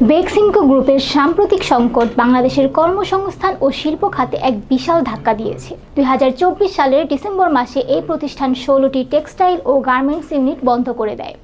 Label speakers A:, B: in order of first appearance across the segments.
A: বেক্সিমকো গ্রুপের সাম্প্রতিক সংকট বাংলাদেশের কর্মসংস্থান ও শিল্প খাতে এক বিশাল ধাক্কা দিয়েছে। দুই হাজার চব্বিশ সালের ডিসেম্বর মাসে এই প্রতিষ্ঠান ষোলোটি টেক্সটাইল ও গার্মেন্টস ইউনিট বন্ধ করে দেয়,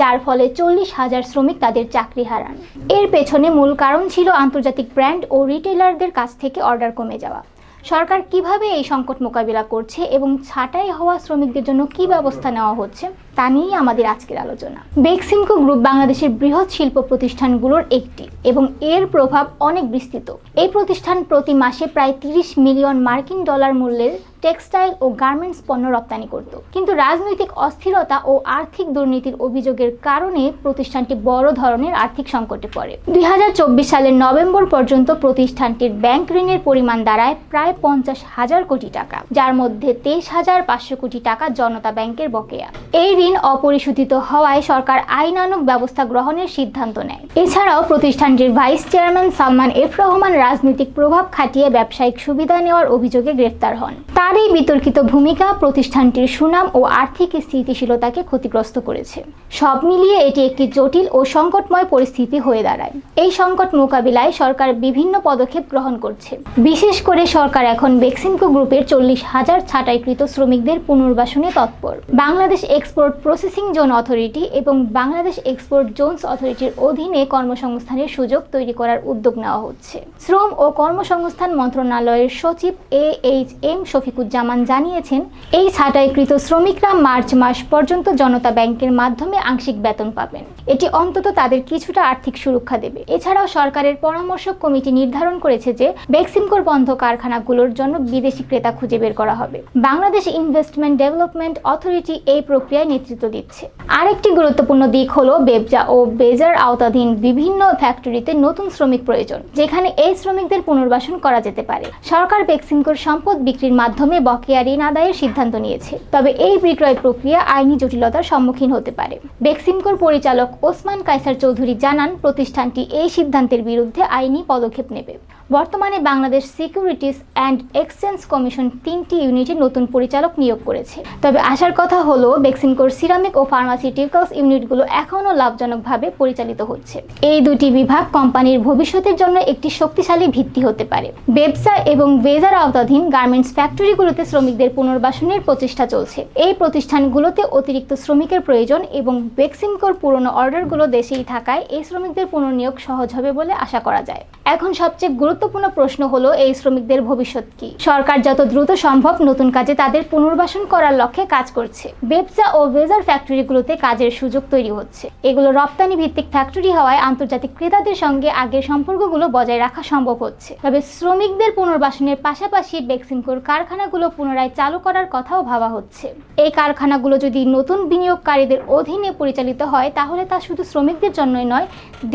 A: যার ফলে চল্লিশ হাজার শ্রমিক তাদের চাকরি হারান। এর পেছনে মূল কারণ ছিল আন্তর্জাতিক ব্র্যান্ড ও রিটেলারদের কাছ থেকে অর্ডার কমে যাওয়া। সরকার কীভাবে এই সংকট মোকাবিলা করছে এবং ছাঁটাই হওয়া শ্রমিকদের জন্য কি ব্যবস্থা নেওয়া হচ্ছে, তা নিয়েই আমাদের আজকের আলোচনা। বেক্সিমকো গ্রুপ বাংলাদেশের বৃহৎ শিল্প প্রতিষ্ঠানগুলোর একটি এবং এর প্রভাব অনেক বিস্তৃত। এই প্রতিষ্ঠান প্রতি মাসে প্রায় তিরিশ মিলিয়ন মার্কিন ডলার মূল্যের টেক্সটাইল ও গার্মেন্টস পণ্য রপ্তানি করত। কিন্তু রাজনৈতিক অস্থিরতা ও আর্থিক দুর্নীতির অভিযোগের কারণে প্রতিষ্ঠানটি বড় ধরনের আর্থিক সংকটে পড়ে। দু হাজার চব্বিশ সালের নভেম্বর পর্যন্ত প্রতিষ্ঠানটির ব্যাংক ঋণের পরিমাণ দাঁড়ায় প্রায় পঞ্চাশ হাজার কোটি টাকা, যার মধ্যে তেইশ হাজার পাঁচশো কোটি টাকা জনতা ব্যাংকের বকেয়া। এই ঋণ অপরিশোধিত হওয়ায় সরকার আইনানুগ ব্যবস্থা গ্রহণের সিদ্ধান্ত নেয়। এছাড়াও প্রতিষ্ঠানটির vice chairman Salman F Rahman রাজনৈতিক প্রভাব খাটিয়ে ব্যবসায়িক সুবিধা নেওয়ার অভিযোগে গ্রেফতার হন। তার এই বিতর্কিত ভূমিকা প্রতিষ্ঠানটির সুনাম ও আর্থিক স্থিতিশীলতাকে ক্ষতিগ্রস্ত করেছে। সব মিলিয়ে এটি একটি জটিল ও সংকটময় পরিস্থিতি হয়ে দাঁড়ায়। এই সংকট মোকাবিলায় সরকার বিভিন্ন পদক্ষেপ গ্রহণ করছে। বিশেষ করে সরকার এখন বেক্সিমকো গ্রুপের চল্লিশ হাজার ছাঁটাইকৃত শ্রমিকদের পুনর্বাসনে তৎপর। Bangladesh export processing zone authority এবং বাংলাদেশ এক্সপোর্ট জোনস অথরিটির অধীনে কর্মসংস্থানের সুযোগ তৈরি করার উদ্যোগ নেওয়া হচ্ছে। শ্রম ও কর্মসংস্থান মন্ত্রণালয়ের সচিব এ এইচ এম শফিকুজ্জামান জানিয়েছেন, এই ছাঁটাইকৃত শ্রমিকরা মার্চ মাস পর্যন্ত জনতা ব্যাংকের মাধ্যমে আংশিক বেতন পাবেন। এটি অন্তত তাদের কিছুটা আর্থিক সুরক্ষা দেবে। এছাড়াও সরকারের পরামর্শক কমিটি নির্ধারণ করেছে যে বেক্সিমকোর বন্ধ কারখানাগুলোর জন্য বিদেশি ক্রেতা খুঁজে বের করা হবে। বাংলাদেশ ইনভেস্টমেন্ট ডেভেলপমেন্ট অথরিটি এই প্রক্রিয়ায় নেতৃত্ব দিচ্ছে। আরেকটি গুরুত্বপূর্ণ দিক হলো বেবজা ও বেজার আওতাধীন বিভিন্ন ফ্যাক্টরিতে নতুন শ্রমিক প্রয়োজন, যেখানে এই শ্রমিকদের পুনর্বাসন করা যেতে পারে। সরকার বেক্সিমকোর সম্পদ বিক্রির মাধ্যমে বকেয়া ঋণ আদায়ের সিদ্ধান্ত নিয়েছে। তবে এই বিক্রয় প্রক্রিয়া আইনি জটিলতার সম্মুখীন হতে পারে। বেক্সিমকোর পরিচালক ওসমান কায়সার চৌধুরী জানান, প্রতিষ্ঠানটি এই সিদ্ধান্তের বিরুদ্ধে আইনি পদক্ষেপ নেবে। বর্তমানে Bangladesh securities and exchange commission তিনটি ইউনিটে নতুন পরিচালক নিয়োগ করেছে। তবে আসার কথা হলো, বেক্সিমকোর সিরামিক ও ফার্মাসিউটিক্যালস ইউনিটগুলো এখনও লাভজনকভাবে পরিচালিত হচ্ছে। এই দুটি বিভাগ কোম্পানির ভবিষ্যতের জন্য একটি শক্তিশালী ভিত্তি হতে পারে। ব্যবসা এবং ভেজার আওতাধীন গার্মেন্টস ফ্যাক্টরিগুলোতে শ্রমিকদের পুনর্বাসনের প্রচেষ্টা চলছে। এই প্রতিষ্ঠানগুলোতে অতিরিক্ত শ্রমিকের প্রয়োজন এবং বেক্সিমকোর পুরনো অর্ডারগুলো দেশেই থাকায় এই শ্রমিকদের পুনর্নিয়োগ সহজ হবে বলে আশা করা যায়। এখন সবচেয়ে গুরুত্বপূর্ণ প্রশ্ন হলো, এই শ্রমিকদের ভবিষ্যৎ কি? সরকার যত দ্রুত সম্ভব নতুন কাজে তাদের পুনর্বাসন করার লক্ষ্যে কাজ করছে। ব্যবসা ও ভেজার ফ্যাক্টরিগুলোতে কাজের সুযোগ তৈরি হচ্ছে। এগুলো রপ্তানি ভিত্তিক ফ্যাক্টরি হওয়ায় আন্তর্জাতিক ক্রেতাদের সঙ্গে আগের সম্পর্কগুলো বজায় রাখা সম্ভব হচ্ছে। তবে শ্রমিকদের পুনর্বাসনের পাশাপাশি বেক্সিমকোর কারখানাগুলো পুনরায় চালু করার কথাও ভাবা হচ্ছে। এই কারখানাগুলো যদি নতুন বিনিয়োগকারীদের অধীনে পরিচালিত হয়, তাহলে তা শুধু শ্রমিকদের জন্যই নয়,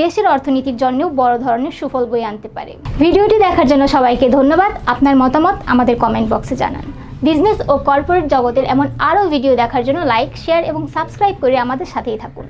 A: দেশের অর্থনীতির জন্যও বড় ধরনের সুফল বয়ে আনতে পারে। ভিডিওটি দেখার জন্য সবাইকে ধন্যবাদ। আপনার মতামত আমাদের কমেন্ট বক্সে জানান। বিজনেস ও কর্পোরেট জগতের এমন আরও ভিডিও দেখার জন্য লাইক শেয়ার এবং সাবস্ক্রাইব করে আমাদের সাথেই থাকুন।